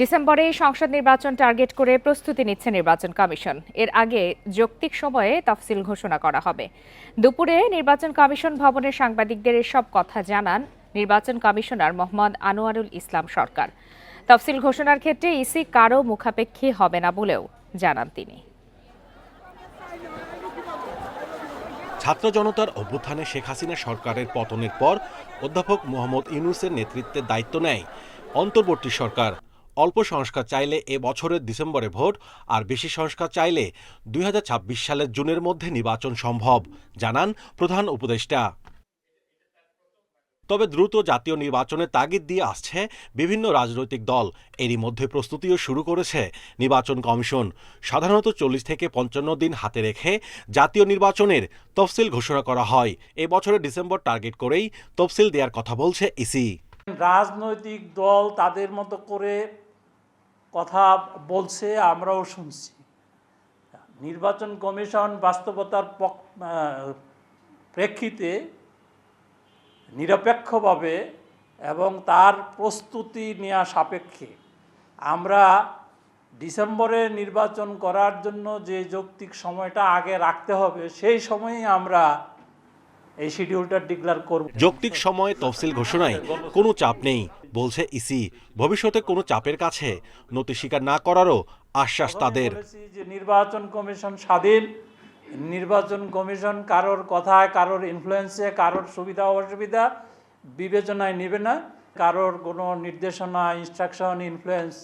ডিসেম্বরে সংসদ নির্বাচন টার্গেট করে প্রস্তুতি নিচ্ছে নির্বাচন কমিশন। এর আগে যৌক্তিক সময়ে তফসিল ঘোষণা করা হবে। দুপুরে নির্বাচন কমিশন ভবনের সাংবাদিকদের এসব কথা জানান নির্বাচন কমিশনার মোহাম্মদ আনোয়ারুল ইসলাম সরকার। তফসিল ঘোষণার ক্ষেত্রে ইসি কারও মুখাপেক্ষী হবে না বলেও জানান তিনি। ছাত্র জনতার অভ্যুত্থানে শেখ হাসিনা সরকারের পতনের পর অধ্যাপক মোহাম্মদ ইউনুসের নেতৃত্বে দায়িত্ব নেয় অন্তর্বর্তী সরকার। অল্প সংস্কার চাইলে এ বছরের ডিসেম্বরে ভোট, আর বেশি সংস্কার চাইলে দুই হাজার ছাব্বিশ সালের জুনের মধ্যে নির্বাচন সম্ভব, জানান প্রধান উপদেষ্টা। তবে দ্রুত জাতীয় নির্বাচনের তাগিদ দিয়ে আসছে বিভিন্ন রাজনৈতিক দল। এরই মধ্যে প্রস্তুতিও শুরু করেছে নির্বাচন কমিশন। সাধারণত চল্লিশ থেকে পঞ্চান্ন দিন হাতে রেখে জাতীয় নির্বাচনের তফসিল ঘোষণা করা হয়। এ বছরের ডিসেম্বর টার্গেট করেই তফসিল দেওয়ার কথা বলছে ইসি। রাজনৈতিক দল তাদের মতো করে কথা বলছে, আমরাও শুনছি। নির্বাচন কমিশন বাস্তবতার প্রেক্ষিতে নিরপেক্ষভাবে এবং তার প্রস্তুতি নেওয়া সাপেক্ষে। আমরা ডিসেম্বরে নির্বাচন করার জন্য যে যৌক্তিক সময়টা আগে রাখতে হবে, সেই সময়েই আমরা এই শিডিউলটা ডিক্লেয়ার করব। যৌক্তিক সময়ে তফসিল ঘোষণায় কোনো চাপ নেই বলছে ইসি। ভবিষ্যতে কোনো চাপের কাছে নতি স্বীকার না করারও আশ্বাস তাদের। যে নির্বাচন কমিশন স্বাধীন। নির্বাচন কমিশন কারোর কথায় কারোর ইনফ্লুয়েন্সে কারোর সুবিধা অসুবিধা বিবেচনায় নেবে না। কারোর কোনো নির্দেশনা ইনস্ট্রাকশন ইনফ্লুয়েন্স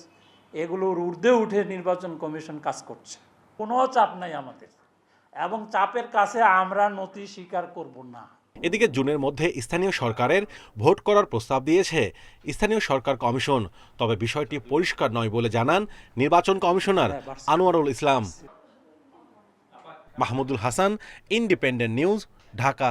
এগুলোর ঊর্ধ্বে উঠে নির্বাচন কমিশন কাজ করছে। কোনো চাপ নাই আমাদের। এবং চাপের কাছে আমরা নথি স্বীকার করব না। এদিকে জুনের মধ্যে স্থানীয় সরকারের ভোট করার প্রস্তাব দিয়েছে স্থানীয় সরকার কমিশন তবে বিষয়টি পরিষ্কার নয় বলে জানান নির্বাচন commissioner Anwarul Islam. Mahmudul Hasan independent news Dhaka.